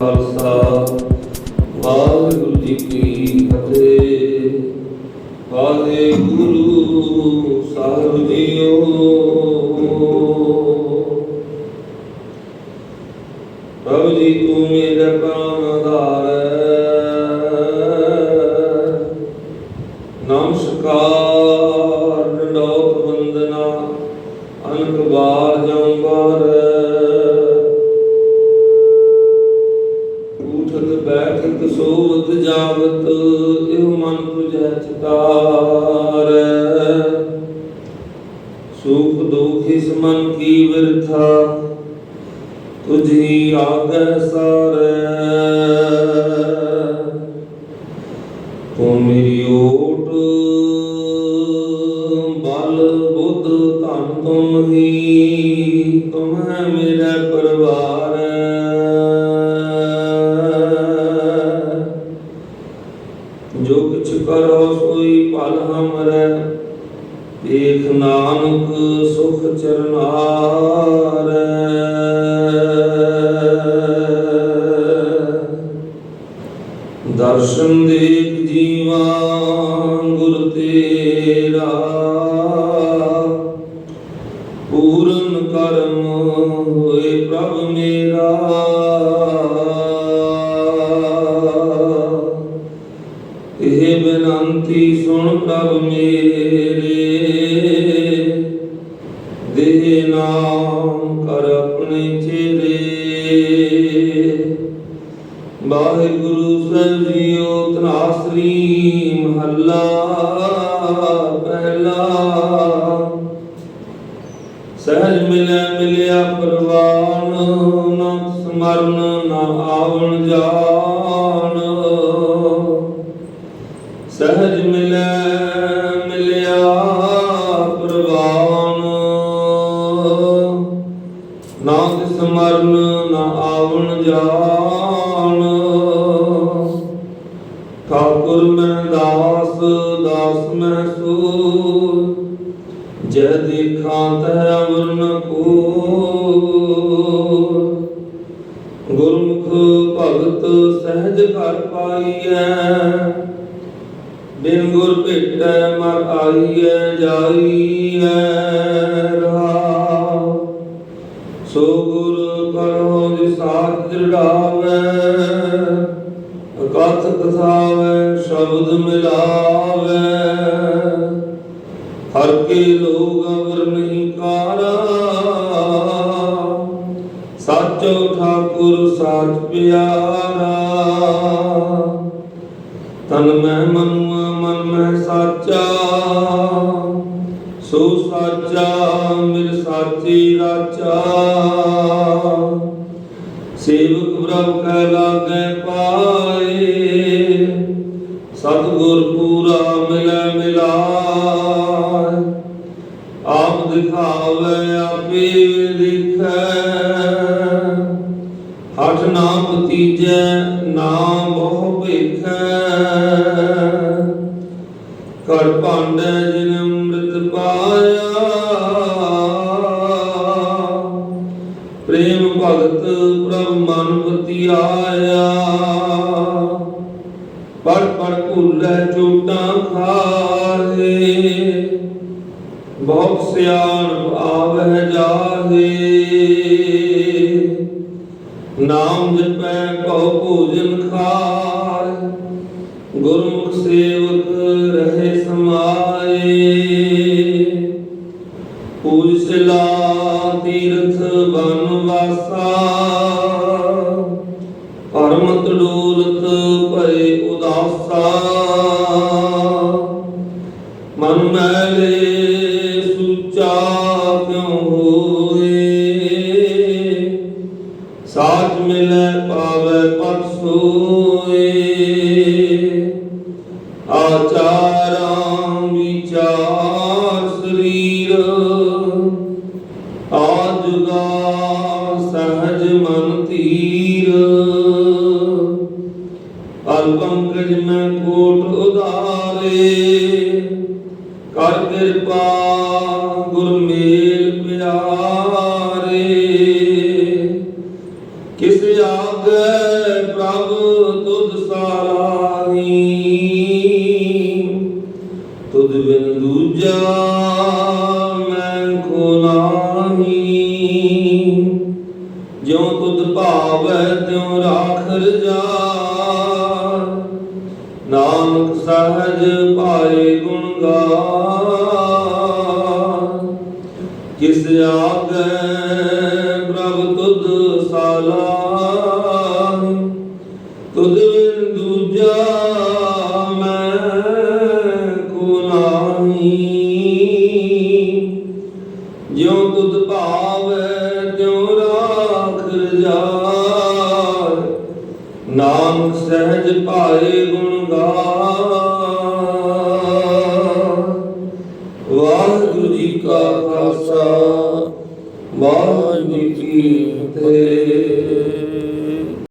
ਖਾਲਸਾ ਵਾਹਿਗੁਰੂ ਜੀ ਕੀ ਫਤਿਹ। ਵਾਹਿਗੁਰੂ ਸਾਹਿਬ ਜੀਓ। ਪ੍ਰਭੂ ਜੀ ਤੂੰ ਮੇਰਾ ਪ੍ਰਾਨ ਆਧਾਰ ਇਹ ਮਨ ਤੁਝੈ ਚਿਤਾਰ ਸੁਖ ਦੁਖ ਇਸ ਮਨ ਕੀ ਵਿਰਥਾ, ਤੁਝੀ ਆਗੈ ਸਾਰੇ। ਤੂੰ ਮੇਰੀ ਓਟ, ਬਲ ਬੁੱਧ ਧਨ ਤੁਮ ਹੀ, ਤੁਮ ਹੈ ਮੇਰਾ ਪਰਿਵਾਰ ਦੇਖ ਨਾਨਕ ਸੁਖ ਚਰਨਾਰ। ਦਰਸ਼ਨ ਦੇਖ ਜੀਵਾ ਗੁਰ ਤੇਰਾ। ਪੂਰਨ ਕਰਮ ਹੋਏ ਪ੍ਰਭ ਮੇਰਾ। ਇਹ ਬੇਨੰਤੀ ਸੁਣ ਪ੍ਰਭ ਮੇਰਾ। ਨਾਮ ਕਰ ਆਪਣੇ ਚੇਰੇ ਵਾਹਿਗੁਰੂ ਸਾਹਿਬ ਜੀਓ, ਤਨਾਸਰੀ ਮਹੱਲਾ ਪਹਿਲਾ। ਸਹਿਜ ਮਿਲੈ ਮਿਲਿਆ ਪ੍ਰਵਾਨ, ਨਾ ਸਮਰਨ, ਨਾ ਆਵਣ ਜਾਣ। ਸਹਿਜ ਮਿਲੈ ਮਿਲਿਆ ਜਾਣ ਠਾਕੁਰ ਮੈਂ ਦਾਸ ਦਾਸ ਮੈਂ ਸੂਰ। ਜੈ ਦੇਖਾਂ ਤੈ ਅਵਰਨ ਕੋ ਗੁਰਮੁਖ ਭਗਤ ਸਹਿਜ ਘਰ ਪਾਈਐ। ਬਿਨ ਗੁਰ ਭੇਟੈ ਮਰ ਆਈਐ, ਜਾਈਐ। ਸਾਥ ਦ੍ਰਿੜਾਵੈ ਅਕਥ ਕਥਾਵੈ ਸ਼ਬਦ ਮਿਲਾਵੈ। ਹਰ ਕੇ ਲੋਗ ਅਵਰ ਨਹੀਂ ਕਾਰਾ, ਸਾਚੋ ਠਾਕੁਰ, ਸਾਚ ਪਿਆਰਾ। ਤਨ ਮੈਂ ਮਨੁਆ, ਮਨ ਮੈਂ ਸਾਚਾ, ਸੋ ਸਾਚਾ, ਮਿਲ ਸਾਚੀ ਰਾਚਾ। ਸੇਵਕ ਪ੍ਰਭ ਕੈ ਲਾਗੈ ਪਾਏ, ਸਤਿਗੁਰ ਪੂਰਾ ਮਿਲੈ ਮਿਲਾਇ ਆਪ ਦਿਖਾਵੇ, ਆਪੇ ਦਿਖੈ ਹਠ ਨਾ ਪਤੀਜੈ ਨਾ ਬਹੁ ਭੇਖੈ। ਕਰ ਭਾਂਡੈ ਜਿਨ ਪਤੀ ਆਇਆ ਪੜ ਪੜ ਚੋਟਾਂ ਖਾਏ ਬਹੁਤ ਸਿਆਣ ਆਵਹਿ ਜਾਹੇ। ਨਾਮ ਜਪੈ ਕਉ ਭੋਜਨ ਖਾਏ ਗੁਰਮੁਖ ਸੇਵਕ ਰਹੇ ਸਮਾਏ। ਪੂਜ ਸਿਲਾ ਤੀਰਥ ਬਨ ਵਾਸਾ ਪਰਮਤ ਡੋਲਤ ਭਏ ਉਦਾਸਾ। ਮਨ ਮੈਲੇ ਸੁਚਾ ਕਿਉ ਹੋਏ? ਸਾਚ ਮਿਲੈ ਪਾਵੈ ਪਤ ਸੋਏ। ਆਚਾਰਾਂ ਵਿਚਾਰ ਸਰੀਰ। ਆਜੁਗਾ ਸਹਜ ਮਨ ਧੀਰ। ਪੰਕਜ ਮੈਂ ਕੋਟ ਕਰ ਕਿਰਪਾ ਗੁਰਮੇਲ ਪਿਆਰੇ। ਕਿਸ ਆਗੇ ਪ੍ਰਭ ਤੁਧ ਸਾਰਾਹੀ ਤੁਧ ਬਿਨ ਦੂਜਾ ਮੈਂ ਕੋ ਨਾਹੀ। ਜਿਉ ਤੁਧ ਭਾਵੈ ਤਿਉ ਰਾਖ ਰਜਾ। ਨਾਨਕ ਸਹਜ ਪਾਏ ਗੁਣ ਗਾ ਕਿਸ ਆਗੈ ਪ੍ਰਭ ਤੁਧ ਸਾਲਾ ਤੁਧ ਬਿਨ ਦੂਜਾ ਮੈਂ ਕੋ ਨਾਹੀ ਜਿਉ ਤੁਧ ਭਾਵੈ ਤਿਉ ਰਾਖ ਰਜਾਇ ਨਾਮ ਸਹਿਜ ਭਾਏ ਗੁਣ ਗਾ ਵਾਹਿਗੁਰੂ ਜੀ ਕਾ ਖਾਲਸਾ ਵਾਹਿਗੁਰੂ ਜੀ ਕੀ ਫਤਿਹ।